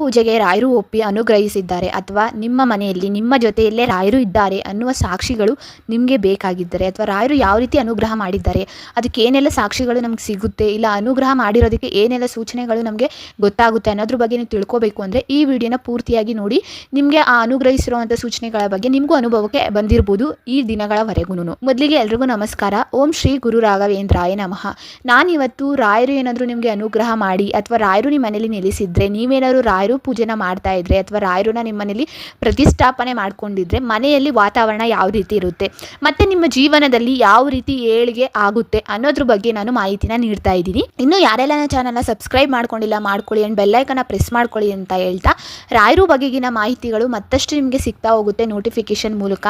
ಪೂಜೆಗೆ ರಾಯರು ಒಪ್ಪಿ ಅನುಗ್ರಹಿಸಿದ್ದಾರೆ ಅಥವಾ ನಿಮ್ಮ ಮನೆಯಲ್ಲಿ, ನಿಮ್ಮ ಜೊತೆಯಲ್ಲೇ ರಾಯರು ಇದ್ದಾರೆ ಅನ್ನುವ ಸಾಕ್ಷಿಗಳು ನಿಮಗೆ ಬೇಕಾಗಿದ್ದರೆ ಅಥವಾ ರಾಯರು ಯಾವ ರೀತಿ ಅನುಗ್ರಹ ಮಾಡಿದ್ದಾರೆ, ಅದಕ್ಕೆ ಏನೆಲ್ಲ ಸಾಕ್ಷಿಗಳು ನಮ್ಗೆ ಸಿಗುತ್ತೆ, ಇಲ್ಲ ಅನುಗ್ರಹ ಮಾಡಿರೋದಕ್ಕೆ ಏನೆಲ್ಲ ಸೂಚನೆಗಳು ನಮಗೆ ಗೊತ್ತಾಗುತ್ತೆ ಅನ್ನೋದ್ರ ಬಗ್ಗೆ ನೀವು ತಿಳ್ಕೊಬೇಕು ಅಂದರೆ ಈ ವಿಡಿಯೋನ ಪೂರ್ತಿಯಾಗಿ ನೋಡಿ. ನಿಮಗೆ ಆ ಅನುಗ್ರಹಿಸಿರುವಂಥ ಸೂಚನೆಗಳ ಬಗ್ಗೆ ನಿಮಗೂ ಅನುಭವಕ್ಕೆ ಬಂದಿರ್ಬೋದು ಈ ದಿನಗಳವರೆಗೂ ಮೊದಲಿಗೆ ಎಲ್ರಿಗೂ ನಮಸ್ಕಾರ. ಓಂ ಶ್ರೀ ಗುರು ರಾಘವೇಂದ್ರಾಯ ನಮಃ. ನಾನಿವತ್ತು ರಾಯರು ಏನಾದರೂ ನಿಮಗೆ ಅನುಗ್ರಹ ಮಾಡಿ ಅಥವಾ ರಾಯರು ನಿಮ್ಮ ಮನೇಲಿ ನೆಲೆಸಿದ್ರೆ ನೀವೇನಾದ್ರು ರಾಯರು ಪೂಜೆನ ಮಾಡ್ತಾ ಇದ್ರೆ ಅಥವಾ ರಾಯರನ್ನ ನಿಮ್ಮ ಮನೇಲಿ ಪ್ರತಿಷ್ಠಾಪನೆ ಮಾಡ್ಕೊಂಡಿದ್ರೆ ಮನೆಯಲ್ಲಿ ವಾತಾವರಣ ಯಾವ ರೀತಿ ಇರುತ್ತೆ? ಮತ್ತೆ ನಿಮ್ಮ ಜೀವನದಲ್ಲಿ ಯಾವ ರೀತಿ ಏಳಿಗೆ ಆಗುತ್ತೆ ಅನ್ನೋದ್ರ ಬಗ್ಗೆ ನಾನು ಮಾಹಿತಿನ ನೀಡ್ತಾ ಇದ್ದೀನಿ. ಇನ್ನು ಯಾರೆಲ್ಲ ನನ್ನ ಚಾನಲ್ನ ಸಬ್ಸ್ಕ್ರೈಬ್ ಮಾಡ್ಕೊಂಡಿಲ್ಲ ಮಾಡ್ಕೊಳ್ಳಿ ಆ್ಯಂಡ್ ಬೆಲ್ಲೈಕನ್ನ ಪ್ರೆಸ್ ಮಾಡ್ಕೊಳ್ಳಿ ಅಂತ ಹೇಳ್ತಾ ರಾಯರು ಬಗೆಗಿನ ಮಾಹಿತಿಗಳು ಮತ್ತಷ್ಟು ನಿಮಗೆ ಸಿಗ್ತಾ ಹೋಗುತ್ತೆ ನೋಟಿಫಿಕೇಶನ್ ಮೂಲಕ.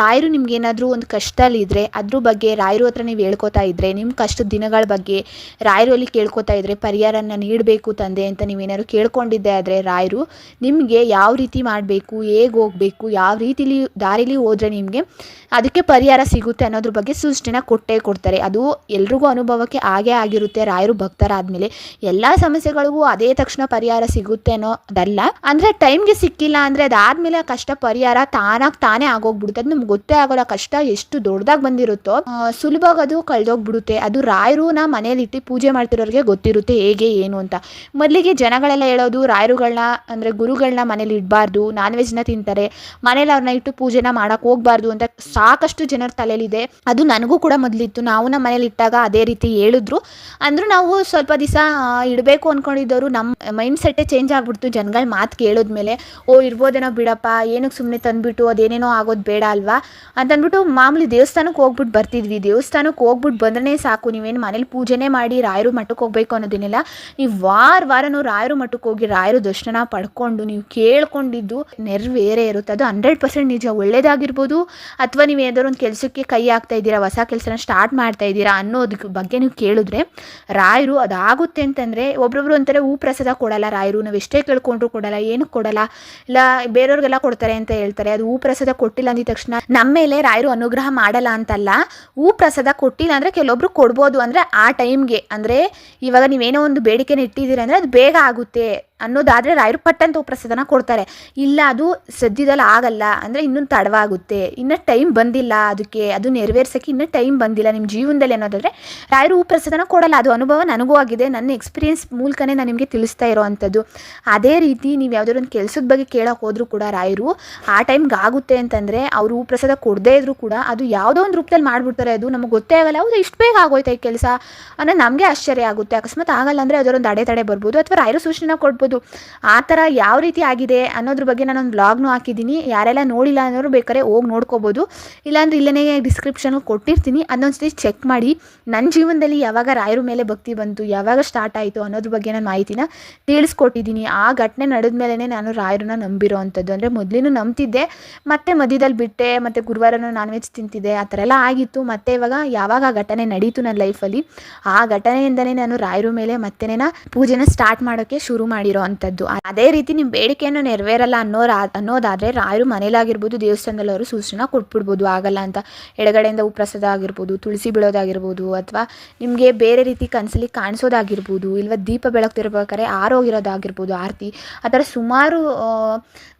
ರಾಯರು ನಿಮ್ಗೆ ಏನಾದರೂ ಒಂದು ಕಷ್ಟದಲ್ಲಿದ್ದರೆ ಅದ್ರ ಬಗ್ಗೆ ರಾಯರು ಹತ್ರ ನೀವು ಹೇಳ್ಕೊತಾ ಇದ್ರೆ ನಿಮ್ಮ ಕಷ್ಟದ ದಿನಗಳ ಬಗ್ಗೆ ರಾಯರು ಅಲ್ಲಿ ಕೇಳ್ಕೊತಾ ಇದ್ರೆ ಪರಿಹಾರನ ನೀಡಬೇಕು ತಂದೆ ಅಂತ ನೀವೇನಾದ್ರು ಕೇಳ್ಕೊಂಡಿದ್ದೆ ಆದರೆ ರಾಯರು, ನಿಮಗೆ ಯಾವ ರೀತಿ ಮಾಡಬೇಕು, ಹೇಗೆ ಹೋಗಬೇಕು, ಯಾವ ರೀತಿಲಿ, ದಾರಿಲಿ ಹೋದರೆ ನಿಮಗೆ ಅದಕ್ಕೆ ಪರಿಹಾರ ಸಿಗುತ್ತೆ ಅನ್ನೋದ್ರ ಬಗ್ಗೆ ಸೃಷ್ಟಿನ ಕೊಟ್ಟೇ ಕೊಡ್ತಾರೆ. ಅದು ಎಲ್ರಿಗೂ ಅನುಭವಕ್ಕೆ ಆಗೇ ಆಗಿರುತ್ತೆ. ರಾಯರು ಭಕ್ತರಾದಮೇಲೆ ಎಲ್ಲ ಸಮಸ್ಯೆಗಳಿಗೂ ಅದೇ ತಕ್ಷಣ ಪರಿಹಾರ ಸಿಗುತ್ತೆ ಅನ್ನೋದಲ್ಲ. ಅಂದರೆ ಟೈಮ್ಗೆ ಸಿಕ್ಕಿಲ್ಲ ಅಂದರೆ ಅದಾದ್ಮೇಲೆ ಕಷ್ಟ ಪರಿಹಾರ ತಾನಾಗಿ ತಾನೇ ಆಗೋಗ್ಬಿಡುತ್ತೆ. ಅದು ನಮ್ಗೆ ಗೊತ್ತೇ ಆಗೋಲ್ಲ ಕಷ್ಟ ಎಷ್ಟು ದೊಡ್ಡದಾಗಿ ಬಂದಿರುತ್ತೋ. ಸುಲಭವಾಗಿ ಅದು ಕಳೆದೋಗ್ಬಿಡುತ್ತೆ. ಅದು ರಾಯರುನ ಮನೇಲಿ ಇಟ್ಟು ಪೂಜೆ ಮಾಡ್ತಿರೋರಿಗೆ ಗೊತ್ತಿರುತ್ತೆ ಹೇಗೆ, ಏನು ಅಂತ. ಮೊದಲಿಗೆ ಜನಗಳೆಲ್ಲ ಹೇಳೋದು ರಾಯರುಗಳನ್ನ ಅಂದರೆ ಗುರುಗಳನ್ನ ಮನೇಲಿ ಇಡಬಾರ್ದು ನಾನ್ ವೆಜ್ನ ತಿಂತಾರೆ, ಮನೇಲಿ ಅವ್ರನ್ನ ಇಟ್ಟು ಪೂಜೆನ ಮಾಡಕ್ಕೆ ಹೋಗ್ಬಾರ್ದು ಅಂತ ಸಾಕಷ್ಟು ಜನರ ತಲೆಯಲ್ಲಿದೆ. ಅದು ನನಗೂ ಕೂಡ ಮೊದಲಿತ್ತು. ನಾವು ನಮ್ಮ ಮನೇಲಿ ಇಟ್ಟಾಗ ಅದೇ ರೀತಿ ಹೇಳಿದ್ರು. ಅಂದರೂ ನಾವು ಸ್ವಲ್ಪ ದಿವಸ ಇಡಬೇಕು ಅಂದ್ಕೊಂಡಿದ್ದವರು ನಮ್ಮ ಮೈಂಡ್ ಸೆಟ್ಟೇ ಚೇಂಜ್ ಆಗ್ಬಿಡ್ತು. ಜನಗಳ ಮಾತು ಕೇಳಿದ್ಮೇಲೆ, ಓ, ಇರ್ಬೋದೇನೋ ಬಿಡಪ್ಪ ಏನಕ್ಕೆ ಸುಮ್ಮನೆ ತಂದುಬಿಟ್ಟು, ಅದೇನೇನೋ ಆಗೋದು ಬೇಡ ಅಲ್ವಾ? ಅಂತಂದ್ಬಿಟ್ಟು ಮಾಮೂಲಿ ದೇವಸ್ಥಾನಕ್ಕೆ ಹೋಗ್ಬಿಟ್ಟು ಬರ್ತಿದ್ವಿ. ದೇವಸ್ಥಾನಕ್ಕೆ ಹೋಗ್ಬಿಟ್ಟು ಬಂದ್ರೆ ಸಾಕು. ನೀವೇನು ಮನೇಲಿ ಪೂಜೆನೇ ಮಾಡಿ ರಾಯರು ಮಠಕ್ಕೆ ಹೋಗ್ಬೇಕು ಅನ್ನೋದೇನಿಲ್ಲ. ನೀವು ವಾರ ವಾರನೂ ರಾಯರು ಮಠಕ್ಕೆ ಹೋಗಿ ರಾಯರು ದರ್ಶನ ಪಡ್ಕೊಂಡು ನೀವು ಕೇಳ್ಕೊಂಡಿದ್ದು ನೆರವೇರೇ ಇರುತ್ತೆ. ಅದು ಹಂಡ್ರೆಡ್ ಪರ್ಸೆಂಟ್ ನಿಜ. ಒಳ್ಳೇದಾಗಿರ್ಬೋದು ಅಥವಾ ನೀವು ಏನಾದರೂ ಒಂದು ಕೆಲಸಕ್ಕೆ ಕೈ ಹಾಕ್ತಾ ಇದ್ದೀರಾ, ಹೊಸ ಕೆಲಸನ ಸ್ಟಾರ್ಟ್ ಮಾಡ್ತಾ ಇದ್ದೀರಾ ಅನ್ನೋದಕ್ಕೆ ಬಗ್ಗೆ ನೀವು ಕೇಳಿದ್ರೆ ರಾಯರು ಅದಾಗುತ್ತೆ ಅಂತಂದರೆ ಒಬ್ರೊಬ್ರು ಒಂಥರ ಹೂ ಪ್ರಸಾದ ಕೊಡಲ್ಲ. ರಾಯರು ನಾವು ಎಷ್ಟೇ ಕೇಳ್ಕೊಂಡ್ರು ಕೊಡಲ್ಲ ಏನಕ್ಕೆ ಕೊಡಲ್ಲ. ಇಲ್ಲ, ಬೇರೆಯವ್ರಿಗೆಲ್ಲ ಕೊಡ್ತಾರೆ ಅಂತ ಹೇಳ್ತಾರೆ. ಅದು ಹೂ ಪ್ರಸಾದ ಕೊಟ್ಟಿಲ್ಲ ಅಂದಿದ ತಕ್ಷಣ ನಮ್ಮ ಮೇಲೆ ರಾಯರು ಅನುಗ್ರಹ ಮಾಡಲ್ಲ ಅಂತಲ್ಲ ಹೂ ಪ್ರಸಾದ ಕೊಟ್ಟಿಲ್ಲ ಅಂದರೆ ಕೆಲವೊಬ್ರು ಕೊಡ್ಬೋದು ಅಂದರೆ ಆ ಟೈಮ್ಗೆ. ಅಂದರೆ ಇವಾಗ ನೀವೇನೋ ಒಂದು ಬೇಡಿಕೆನ ಇಟ್ಟಿದ್ದೀರಿ ಅಂದರೆ ಅದು ಬೇಗ ಆಗುತ್ತೆ. ಅನ್ನೋದಾದರೆ ರಾಯರು ಪಟ್ಟಂತ ಅಂತ ಕೊಡ್ತಾರೆ. ಇಲ್ಲ, ಅದು ಸದ್ಯದಲ್ಲಿ ಆಗಲ್ಲ, ಅಂದರೆ ಇನ್ನೊಂದು ತಡವಾಗುತ್ತೆ. ಇನ್ನೂ ಟೈಮ್ ಬಂದಿಲ್ಲ ಅದಕ್ಕೆ ಅದು ನೆರವೇರ್ಸೋಕ್ಕೆ ಇನ್ನೂ ಟೈಮ್ ಬಂದಿಲ್ಲ ನಿಮ್ಮ ಜೀವನದಲ್ಲಿ ಅನ್ನೋದಾದರೆ ರಾಯರು ಪ್ರಸಾದನ ಕೊಡಲ್ಲ. ಅದು ಅನುಭವ ನನಗೂ ಆಗಿದೆ, ನನ್ನ ಎಕ್ಸ್ಪೀರಿಯನ್ಸ್ ಮೂಲಕನೇ ನಾನು ನಿಮಗೆ ತಿಳಿಸ್ತಾ ಇರೋವಂಥದ್ದು ಅದೇ ರೀತಿ ನೀವು ಯಾವುದಾದ್ರು ಒಂದು ಕೆಲಸದ ಬಗ್ಗೆ ಕೇಳೋಕೆ ಹೋದರೂ ಕೂಡ ರಾಯರು, ಆ ಟೈಮ್ಗೆ ಆಗುತ್ತೆ ಅಂತಂದರೆ ಅವರು ಉಪ್ರಸಾದ ಪ್ರಸಾದ ಕೊಡದೇ ಇದ್ರೂ ಕೂಡ ಅದು ಯಾವುದೋ ಒಂದು ರೂಪದಲ್ಲಿ ಮಾಡಿಬಿಡ್ತಾರೆ. ಅದು ನಮಗೆ ಗೊತ್ತೇ ಆಗಲ್ಲ, ಹೌದು ಇಷ್ಟು ಬೇಗ ಆಗೋಯ್ತು ಈ ಕೆಲಸ ಅನ್ನೋ ನಮಗೆ ಆಶ್ಚರ್ಯ ಆಗುತ್ತೆ. ಅಕಸ್ಮಾತ್ ಆಗಲ್ಲ ಅಂದರೆ ಅದರೊಂದು ಅಡೆತಡೆ ಬರ್ಬೋದು ಅಥವಾ ರಾಯರು ಸೂಚನೆ ಕೊಡ್ಬೋದು. ಆ ಥರ ಯಾವ ರೀತಿ ಆಗಿದೆ ಅನ್ನೋದ್ರ ಬಗ್ಗೆ ನಾನೊಂದು ಬ್ಲಾಗ್ನು ಹಾಕಿದ್ದೀನಿ. ಯಾರೆಲ್ಲ ನೋಡಿಲ್ಲ ಅನ್ನೋರು ಬೇಕಾದ್ರೆ ಹೋಗಿ ನೋಡ್ಕೋಬೋದು. ಇಲ್ಲಾಂದ್ರೆ ಇಲ್ಲೇ ಡಿಸ್ಕ್ರಿಪ್ಷನ್ಗೆ ಕೊಟ್ಟಿರ್ತೀನಿ. ಅದೊಂದ್ಸತಿ ಚೆಕ್ ಮಾಡಿ. ನನ್ನ ಜೀವನದಲ್ಲಿ ಯಾವಾಗ ರಾಯರ ಮೇಲೆ ಭಕ್ತಿ ಬಂತು, ಯಾವಾಗ ಸ್ಟಾರ್ಟ್ ಆಯಿತು ಅನ್ನೋದ್ರ ಬಗ್ಗೆ ನಾನು ಮಾಹಿತಿನ ತಿಳಿಸ್ಕೊಟ್ಟಿದ್ದೀನಿ. ಆ ಘಟನೆ ನಡೆದ ನಾನು ರಾಯರನ್ನ ನಂಬಿರೋ ಅಂಥದ್ದು ಅಂದರೆ ಮೊದಲಿನೂ ನಂಬ್ತಿದ್ದೆ. ಮತ್ತೆ ಮಧ್ಯದಲ್ಲಿ ಬಿಟ್ಟೆ, ಮತ್ತು ಗುರುವಾರನೂ ನಾನ್ ವೆಜ್ ತಿಂತಿದ್ದೆ. ಆ ಥರ ಎಲ್ಲ ಆಗಿತ್ತು. ಮತ್ತೆ ಇವಾಗ ಯಾವಾಗ ಆ ಘಟನೆ ನಡೀತು ನನ್ನ ಲೈಫಲ್ಲಿ ಆ ಘಟನೆಯಿಂದನೇ ನಾನು ರಾಯರ ಮೇಲೆ ಮತ್ತೆ ಪೂಜೆನ ಸ್ಟಾರ್ಟ್ ಮಾಡೋಕ್ಕೆ ಶುರು ಮಾಡಿರೋ ಅಂಥದ್ದು ಅದೇ ರೀತಿ ನಿಮ್ಮ ಬೇಡಿಕೆಯನ್ನು ನೆರವೇರಲ್ಲ ಅನ್ನೋ ಅನ್ನೋದಾದರೆ ರಾಯರು ಮನೇಲಾಗಿರ್ಬೋದು ದೇವಸ್ಥಾನದಲ್ಲಿ ಅವರು ಸೂಚನೆ ಕೊಟ್ಬಿಡ್ಬೋದು, ಆಗಲ್ಲ ಅಂತ. ಎಡಗಡೆಯಿಂದ ಉಪ್ರಸಾದ ಆಗಿರ್ಬೋದು, ತುಳಸಿ ಬೀಳೋದಾಗಿರ್ಬೋದು, ಅಥವಾ ನಿಮಗೆ ಬೇರೆ ರೀತಿ ಕನಸಲ್ಲಿ ಕಾಣಿಸೋದಾಗಿರ್ಬೋದು, ಇಲ್ವ ದೀಪ ಬೆಳಗ್ತಿರ್ಬೇಕಾದ್ರೆ ಆರೋಗಿರೋದಾಗಿರ್ಬೋದು, ಆರತಿ. ಆ ಥರ ಸುಮಾರು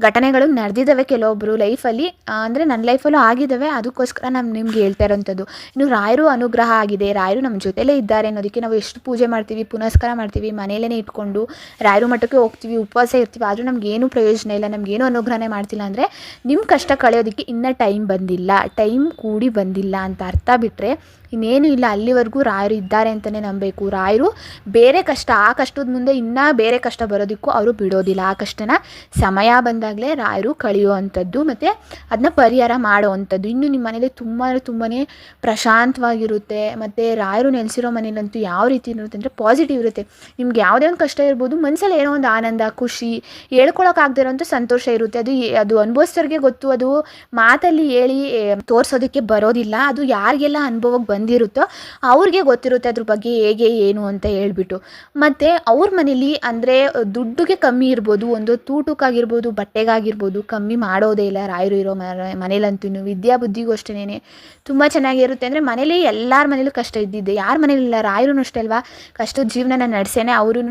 ಘಟನೆಗಳು ನಡೆದಿದ್ದಾವೆ ಕೆಲವೊಬ್ಬರು ಲೈಫಲ್ಲಿ. ಅಂದರೆ ನನ್ನ ಲೈಫಲ್ಲೂ ಆಗಿದ್ದಾವೆ. ಅದಕ್ಕೋಸ್ಕರ ನಾನು ನಿಮ್ಗೆ ಹೇಳ್ತಾ ಇರೋಂಥದ್ದು. ಇನ್ನು ರಾಯರು ಅನುಗ್ರಹ ಆಗಿದೆ. ರಾಯರು ನಮ್ಮ ಜೊತೆಲೇ ಇದ್ದಾರೆ ಅನ್ನೋದಕ್ಕೆ ನಾವು ಎಷ್ಟು ಪೂಜೆ ಮಾಡ್ತೀವಿ, ಪುನಸ್ಕಾರ ಮಾಡ್ತೀವಿ ಮನೆಯಲ್ಲೇ ಇಟ್ಕೊಂಡು ರಾಯರು ಮಠಕ್ಕೆ ಹೋಗ್ತೀವಿ, ಉಪವಾಸ ಇರ್ತೀವಿ, ಆದರೂ ನಮಗೇನು ಪ್ರಯೋಜನ ಇಲ್ಲ ನಮಗೇನು ಅನುಗ್ರಹನೆ ಮಾಡ್ತಿಲ್ಲ ಅಂದರೆ ನಿಮ್ಮ ಕಷ್ಟ ಕಳೆಯೋದಕ್ಕೆ ಇನ್ನೂ ಟೈಮ್ ಬಂದಿಲ್ಲ ಟೈಮ್ ಕೂಡಿ ಬಂದಿಲ್ಲ ಅಂತ ಅರ್ಥ ಬಿಟ್ಟರೆ ಇನ್ನೇನು ಇಲ್ಲ, ಅಲ್ಲಿವರೆಗೂ ರಾಯರು ಇದ್ದಾರೆ ಅಂತಲೇ ನಂಬಬೇಕು ರಾಯರು ಬೇರೆ ಕಷ್ಟ, ಆ ಕಷ್ಟದ ಮುಂದೆ ಇನ್ನೂ ಬೇರೆ ಕಷ್ಟ ಬರೋದಕ್ಕೂ ಅವರು ಬಿಡೋದಿಲ್ಲ. ಆ ಕಷ್ಟನ ಸಮಯ ಬಂದಾಗಲೇ ರಾಯರು ಕಳೆಯುವಂಥದ್ದು ಮತ್ತು ಅದನ್ನ ಪರಿಹಾರ ಮಾಡುವಂಥದ್ದು. ಇನ್ನು ನಿಮ್ಮ ಮನೇಲಿ ತುಂಬ ತುಂಬಾ ಪ್ರಶಾಂತವಾಗಿರುತ್ತೆ. ಮತ್ತು ರಾಯರು ನೆಲೆಸಿರೋ ಮನೇಲಂತೂ ಯಾವ ರೀತಿ ಇರುತ್ತೆ ಅಂದರೆ ಪಾಸಿಟಿವ್ ಇರುತ್ತೆ. ನಿಮ್ಗೆ ಯಾವುದೇ ಒಂದು ಕಷ್ಟ ಇರ್ಬೋದು ಮನಸ್ಸಲ್ಲಿ ಏನೋ ಒಂದು ಆನಂದ, ಖುಷಿ ಹೇಳ್ಕೊಳಕ್ಕಾಗದಿರೋಂಥ ಸಂತೋಷ ಇರುತ್ತೆ. ಅದು ಅದು ಅನುಭವಿಸೋರಿಗೆ ಗೊತ್ತು. ಅದು ಮಾತಲ್ಲಿ ಹೇಳಿ ತೋರಿಸೋದಕ್ಕೆ ಬರೋದಿಲ್ಲ. ಅದು ಯಾರಿಗೆಲ್ಲ ಅನುಭವಕ್ಕೆ ಬಂದಿರುತ್ತೋ ಅವ್ರಿಗೆ ಗೊತ್ತಿರುತ್ತೆ ಅದ್ರ ಬಗ್ಗೆ ಹೇಗೆ, ಏನು ಅಂತ ಹೇಳ್ಬಿಟ್ಟು. ಮತ್ತು ಅವ್ರ ಮನೇಲಿ ಅಂದರೆ ದುಡ್ಡಿಗೆ ಕಮ್ಮಿ ಇರ್ಬೋದು, ಒಂದು ತೂಟಕ್ಕಾಗಿರ್ಬೋದು, ಬಟ್ಟೆಗಾಗಿರ್ಬೋದು ಕಮ್ಮಿ ಮಾಡೋದೇ ಇಲ್ಲ ರಾಯರು ಇರೋ ಮನೆ ಮನೇಲಂತೂ ವಿದ್ಯಾಬುದ್ಧಿಗೂ ಅಷ್ಟೇನೆ ತುಂಬ ಚೆನ್ನಾಗಿರುತ್ತೆ. ಅಂದರೆ ಮನೇಲಿ ಎಲ್ಲರ ಮನೇಲೂ ಕಷ್ಟ ಇದ್ದಿದ್ದೆ. ಯಾರ ಮನೇಲಿಲ್ಲ ರಾಯರೂ ಅಷ್ಟೇ ಅಲ್ವಾ? ಕಷ್ಟದ ಜೀವನನ ನಡೆಸೇನೆ ಅವರೂ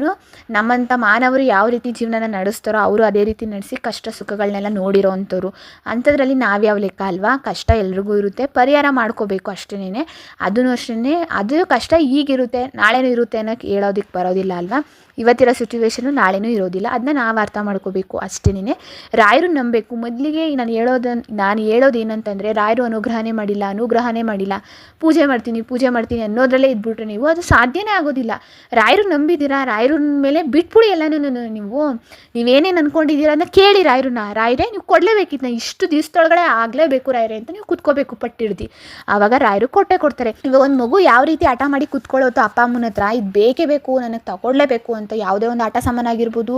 ನಮ್ಮಂಥ ಮಾನವರು ಯಾವ ರೀತಿ ಜೀವನನ ನಡೆಸ್ತಾರೋ ಅವರು ಅದೇ ರೀತಿ ನಡೆಸಿ ಕಷ್ಟ ಸುಖಗಳನ್ನೆಲ್ಲ ನೋಡಿರೋ ಅಂಥವ್ರು. ಅಂಥದ್ರಲ್ಲಿ ನಾವ್ಯಾವ ಲೆಕ್ಕ ಅಲ್ವಾ? ಕಷ್ಟ ಎಲ್ರಿಗೂ ಇರುತ್ತೆ. ಪರಿಹಾರ ಮಾಡ್ಕೋಬೇಕು ಅಷ್ಟೇನೆ ಅದೂ ಅಷ್ಟೇ ಅದು ಕಷ್ಟ ಈಗಿರುತ್ತೆ, ನಾಳೆನೂ ಇರುತ್ತೆ ಅನ್ನೋಕ್ಕೆ ಹೇಳೋದಕ್ಕೆ ಬರೋದಿಲ್ಲ ಅಲ್ವಾ? ಇವತ್ತಿರೋ ಸಿಚುವೇಶನು ನಾಳೆನೂ ಇರೋದಿಲ್ಲ. ಅದನ್ನ ನಾವು ಅರ್ಥ ಮಾಡ್ಕೋಬೇಕು ಅಷ್ಟೇನೆ ರಾಯರು ನಂಬಬೇಕು ಮೊದಲಿಗೆ ನಾನು ಹೇಳೋದನ್ನು ನಾನು ಹೇಳೋದು ಏನಂತಂದರೆ, ರಾಯರು ಅನುಗ್ರಹನೇ ಮಾಡಿಲ್ಲ ಅನುಗ್ರಹನೇ ಮಾಡಿಲ್ಲ. ಪೂಜೆ ಮಾಡ್ತೀನಿ ಪೂಜೆ ಮಾಡ್ತೀನಿ ಅನ್ನೋದ್ರಲ್ಲೇ ಇದ್ಬಿಟ್ರೆ ನೀವು, ಅದು ಸಾಧ್ಯನೇ ಆಗೋದಿಲ್ಲ. ರಾಯರು ನಂಬಿದ್ದೀರಾ? ರಾಯರ ಮೇಲೆ ಬಿಟ್ಬಿಡಿ ಎಲ್ಲನೂ ನೀವು. ನೀವೇನೇನು ಅಂದ್ಕೊಂಡಿದ್ದೀರಾ ಅಂತ ಕೇಳಿ ರಾಯರನ್ನ. ರಾಯರೇ, ನೀವು ಕೊಡಲೇಬೇಕಿತ್ತು ಇಷ್ಟು ದಿವಸದೊಳಗಡೆ ಆಗಲೇಬೇಕು ರಾಯರೇ ಅಂತ ನೀವು ಕುತ್ಕೋಬೇಕು ಪಟ್ಟಿಡ್ದು. ಆವಾಗ ರಾಯರು ಕೊಟ್ಟೆ ಕೊಡ್ತಾರೆ. ಇವಾಗ ಒಂದು ಮಗು ಯಾವ ರೀತಿ ಆಟ ಮಾಡಿ ಕುತ್ಕೊಳ್ಳೋದು ಅಪ್ಪ ಅಮ್ಮನ ಹತ್ರ, ಇದು ಬೇಕೇ ಬೇಕು, ನನಗೆ ತಗೊಳ್ಳೇಬೇಕು ಅಂತ ಯಾವುದೇ ಒಂದು ಆಟ ಸಾಮಾನಾಗಿರ್ಬೋದು,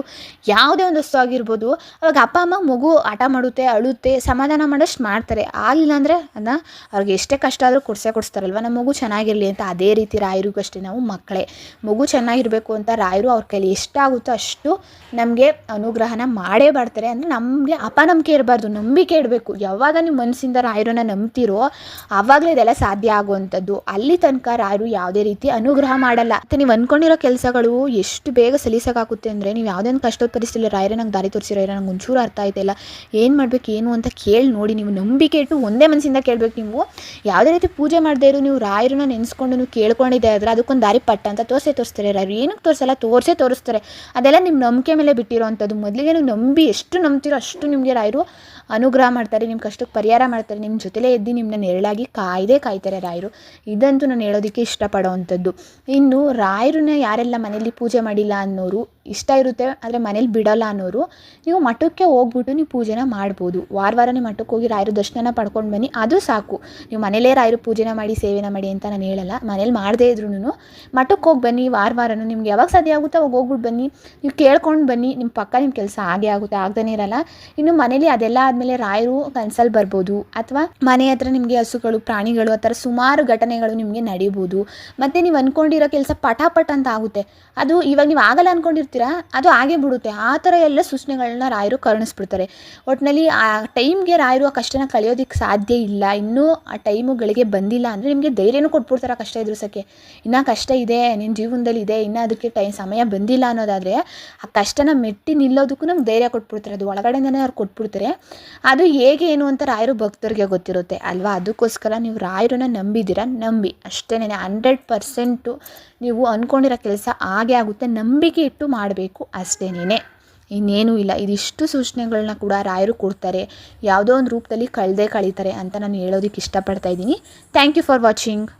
ಯಾವುದೇ ಒಂದು ವಸ್ತು ಆಗಿರ್ಬೋದು, ಅವಾಗ ಅಪ್ಪ ಅಮ್ಮ ಮಗು ಆಟ ಮಾಡುತ್ತೆ, ಅಳುತ್ತೆ, ಸಮಾಧಾನ ಮಾಡೋಷ್ಟು ಮಾಡ್ತಾರೆ. ಆಗಲಿಲ್ಲ ಅಂದರೆ ಅದನ್ನ ಅವ್ರಿಗೆ ಎಷ್ಟೇ ಕಷ್ಟ ಆದರೂ ಕೊಡ್ಸೇ ಕೊಡಿಸ್ತಾರಲ್ವ? ನಮ್ಮ ಮಗು ಚೆನ್ನಾಗಿರಲಿ ಅಂತ ಅದೇ ರೀತಿ ರಾಯರಿಗೂ ಅಷ್ಟೇ, ನಾವು ಮಕ್ಕಳೇ. ಮಗು ಚೆನ್ನಾಗಿರಬೇಕು ಅಂತ ರಾಯರು ಅವ್ರ ಕೈಲಿ ಎಷ್ಟಾಗುತ್ತೋ ಅಷ್ಟು ನಮಗೆ ಅನುಗ್ರಹನ ಮಾಡೇ ಮಾಡ್ತಾರೆ. ಅಂದರೆ ನಮಗೆ ಅಪನಂಬಿಕೆ ಇರಬಾರ್ದು, ನಂಬಿಕೆ ಇಡಬೇಕು. ಯಾವಾಗ ನಿಮ್ಮ ಮನಸ್ಸಿಂದ ರಾಯರನ್ನ ನಂಬ್ತಿರೋ ಆವಾಗಲೇ ಇದೆಲ್ಲ ಸಾಧ್ಯ ಆಗುವಂಥದ್ದು. ಅಲ್ಲಿ ತನಕ ರಾಯರು ಯಾವುದೇ ರೀತಿ ಅನುಗ್ರಹ ಮಾಡಲ್ಲ. ಮತ್ತು ನೀವು ಅನ್ಕೊಂಡಿರೋ ಕೆಲಸಗಳು ಎಷ್ಟು ಬೇಗ ಸಲೀಸಾಗುತ್ತೆ ಅಂದರೆ ನೀವು ಯಾವುದೇ ಕಷ್ಟದ ಪರಿಸ್ಥಿತಿಯಲ್ಲಿ ರಾಯರೇ ನಂಗೆ ದಾರಿ ತೋರಿಸಿರೋ ನಂಗೆ ಒಂಚೂರು ಅರ್ಥ ಆಯ್ತಿಲ್ಲ ಏನು ಮಾಡಬೇಕು, ಏನು ಅಂತ ಕೇಳಿ ನೋಡಿ, ನೀವು ನಂಬಿಕೆ ಇಟ್ಟು ಒಂದೇ ಮನಸ್ಸಿಂದ ಕೇಳಬೇಕು ನೀವು. ಯಾವುದೇ ರೀತಿ ಪೂಜೆ ಮಾಡದೇ ಇರೋ, ನೀವು ರಾಯರನ್ನ ನೆನೆಸ್ಕೊಂಡು ನೀವು ಕೇಳ್ಕೊಂಡಿದ್ದೆ ಆದರೆ ಅದಕ್ಕೊಂದು ದಾರಿ ಪಟ್ಟ ಅಂತ ತೋರಿಸೇ ತೋರಿಸ್ತಾರೆ. ರಾಯರು ಏನಕ್ಕೆ ತೋರಿಸಲ್ಲ, ತೋರಿಸೇ ತೋರಿಸ್ತಾರೆ. ಅದೆಲ್ಲ ನಿಮ್ಮ ನಂಬಿಕೆ ಮೇಲೆ ಬಿಟ್ಟಿರೋವಂಥದ್ದು ಮೊದಲಿಗೆ ನೀವು ನಂಬಿ ಎಷ್ಟು ನಂಬ್ತೀರೋ ಅಷ್ಟು ನಿಮಗೆ ರಾಯರು ಅನುಗ್ರಹ ಮಾಡ್ತಾರೆ ನಿಮ್ಮ ಕಷ್ಟಕ್ಕೆ ಪರಿಹಾರ ಮಾಡ್ತಾರೆ ನಿಮ್ಮ ಜೊತೆಲೇ ಎದ್ದು ನಿಮ್ಮನ್ನ ನೆರಳಾಗಿ ಕಾಯ್ದೇ ಕಾಯ್ತಾರೆ ರಾಯರು. ಇದಂತೂ ನಾನು ಹೇಳೋದಕ್ಕೆ ಇಷ್ಟಪಡೋವಂಥದ್ದು. ಇನ್ನು ರಾಯರನ್ನ ಯಾರೆಲ್ಲ ಮನೇಲಿ ಪೂಜೆ ಮಾಡಿಲ್ಲ ಅನ್ನೋರು ಇಷ್ಟ ಇರುತ್ತೆ, ಆದರೆ ಮನೇಲಿ ಬಿಡೋಲ್ಲ ಅನ್ನೋರು, ನೀವು ಮಠಕ್ಕೆ ಹೋಗ್ಬಿಟ್ಟು ನೀವು ಪೂಜೆನ ಮಾಡ್ಬೋದು. ವಾರ ವಾರನೇ ಮಠಕ್ಕೆ ಹೋಗಿ ರಾಯರು ದರ್ಶನ ಪಡ್ಕೊಂಡು ಬನ್ನಿ, ಅದು ಸಾಕು. ನೀವು ಮನೇಲೇ ರಾಯರು ಪೂಜೆನ ಮಾಡಿ, ಸೇವೆನ ಮಾಡಿ ಅಂತ ನಾನು ಹೇಳಲ್ಲ. ಮನೇಲಿ ಮಾಡದೇ ಇದ್ರೂ ಮಠಕ್ಕೆ ಹೋಗಿ ಬನ್ನಿ, ವಾರ ವಾರನೂ ನಿಮ್ಗೆ ಯಾವಾಗ ಸಾಧ್ಯ ಆಗುತ್ತೋ ಅವಾಗ ಹೋಗ್ಬಿಟ್ಟು ಬನ್ನಿ. ನೀವು ಕೇಳ್ಕೊಂಡು ಬನ್ನಿ ನಿಮ್ಮ ಪಕ್ಕ ನಿಮ್ಮ ಕೆಲಸ ಆಗೇ ಆಗುತ್ತೆ ಆಗ್ದೇ ಇರಲ್ಲ. ಇನ್ನು ಮನೇಲಿ ಅದೆಲ್ಲ ಆದಮೇಲೆ ರಾಯರು ಕನಸಲ್ಲಿ ಬರ್ಬೋದು ಅಥವಾ ಮನೆ ಹತ್ರ ನಿಮಗೆ ಹಸುಗಳು, ಪ್ರಾಣಿಗಳು ಆ ಥರ ಸುಮಾರು ಘಟನೆಗಳು ನಿಮಗೆ ನಡೀಬೋದು. ಮತ್ತು ನೀವು ಅಂದ್ಕೊಂಡಿರೋ ಕೆಲಸ ಪಟಾಪಟ್ ಅಂತ ಆಗುತ್ತೆ. ಅದು ಇವಾಗ ನೀವು ಆಗಲ್ಲ ಅಂದ್ಕೊಂಡಿರ್ತೀರ ಅದು ಆಗೇ ಬಿಡುತ್ತೆ. ಆ ಥರ ಎಲ್ಲ ಸೂಚನೆಗಳನ್ನ ರಾಯರು ಕರುಣಿಸ್ಬಿಡ್ತಾರೆ. ಒಟ್ಟಿನಲ್ಲಿ ಆ ಟೈಮ್ಗೆ ರಾಯರು ಆ ಕಷ್ಟನ ಕಳೆಯೋದಕ್ಕೆ ಸಾಧ್ಯ ಇಲ್ಲ. ಇನ್ನೂ ಆ ಟೈಮುಗಳಿಗೆ ಬಂದಿಲ್ಲ ಅಂದರೆ ನಿಮಗೆ ಧೈರ್ಯನೂ ಕೊಟ್ಬಿಡ್ತಾರೆ ಕಷ್ಟ ಎದುರಿಸೋಕ್ಕೆ. ಇನ್ನೂ ಕಷ್ಟ ಇದೆ ನಿನ್ನ ಜೀವನದಲ್ಲಿ ಇದೆ, ಇನ್ನೂ ಅದಕ್ಕೆ ಟೈಮ್ ಸಮಯ ಬಂದಿಲ್ಲ ಅನ್ನೋದಾದರೆ ಆ ಕಷ್ಟನ ಮೆಟ್ಟಿ ನಿಲ್ಲೋದಕ್ಕೂ ನಮ್ಗೆ ಧೈರ್ಯ ಕೊಟ್ಬಿಡ್ತಾರೆ. ಅದು ಒಳಗಡೆಯಿಂದನೇ ಅವ್ರು ಕೊಟ್ಬಿಡ್ತಾರೆ. ಅದು ಹೇಗೆ ಏನು ಅಂತ ರಾಯರು ಭಕ್ತರಿಗೆ ಗೊತ್ತಿರುತ್ತೆ ಅಲ್ವಾ? ಅದಕ್ಕೋಸ್ಕರ ನೀವು ರಾಯರನ್ನ ನಂಬಿದ್ದೀರಾ? ನಂಬಿ. ಅಷ್ಟೇ ಹಂಡ್ರೆಡ್ ಪರ್ಸೆಂಟು ನೀವು ಅಂದ್ಕೊಂಡಿರೋ ಕೆಲಸ ಹಾಗೆ ಆಗುತ್ತೆ. ನಂಬಿಕೆ ಇಟ್ಟು ಮಾಡಬೇಕು ಅಷ್ಟೇನೇ ಇನ್ನೇನೂ ಇಲ್ಲ. ಇದಿಷ್ಟು ಸೂಚನೆಗಳನ್ನ ಕೂಡ ರಾಯರು ಕೊಡ್ತಾರೆ. ಯಾವುದೋ ಒಂದು ರೂಪದಲ್ಲಿ ಕಳೆದೇ ಕಳೀತಾರೆ ಅಂತ ನಾನು ಹೇಳೋದಕ್ಕೆ ಇಷ್ಟಪಡ್ತಾ ಇದ್ದೀನಿ. Thank you for watching